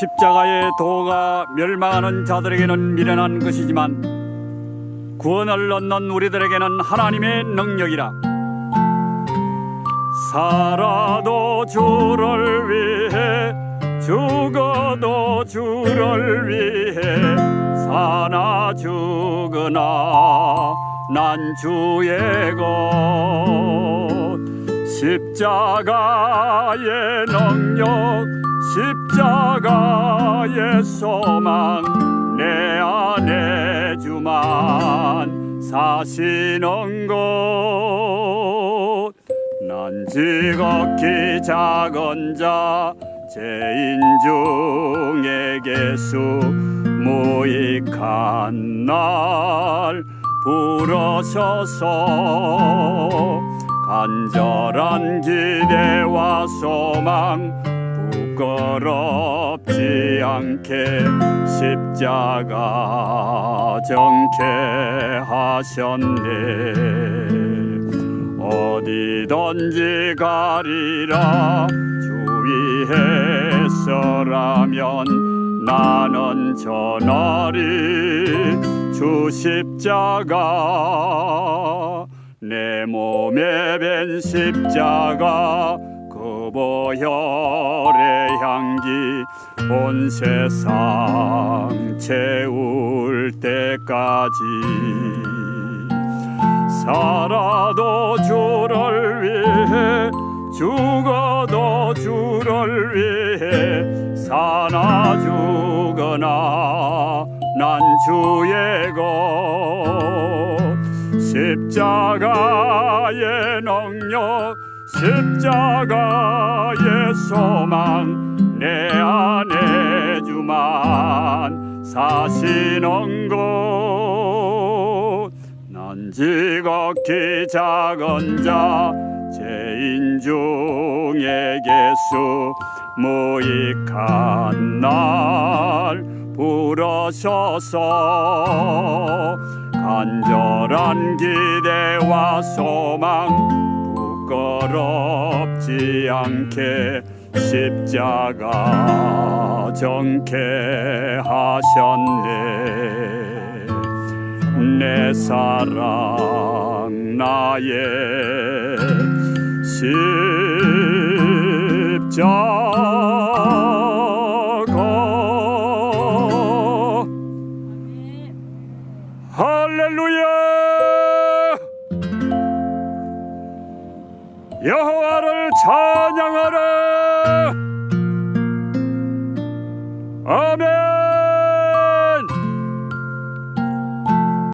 십자가의 도가 멸망하는 자들에게는 미련한 것이지만 구원을 얻는 우리들에게는 하나님의 능력이라. 살아도 주를 위해 죽어도 주를 위해 사나 죽으나 난 주의 것 십자가의 능력 십자가의 소망 내 안에 주만 사시는 곳난 지극히 작은 자 죄인 중에 개수 무익한 날 부르셔서 간절한 기대와 소망 부끄럽지 않게 십자가 정케 하셨네. 어디든지 가리라 주위에서라면 나는 전하리 주 십자가 내 몸에 벤 십자가 그 보혈의 향기 온 세상 채울 때까지. 살아도 주를 위해 죽어도 주를 위해 사나 죽으나 난 주의 것 십자가의 능력 십자가의 소망 내 안에 주만 사시는 곳난 지극히 작은 자 죄인 중에 개수 무익한 날 부르셔서 간절한 기대와 소망 부끄럽지 않게 십자가 정케 하셨네. 내 사랑 나의 십자가 여호와를 찬양하라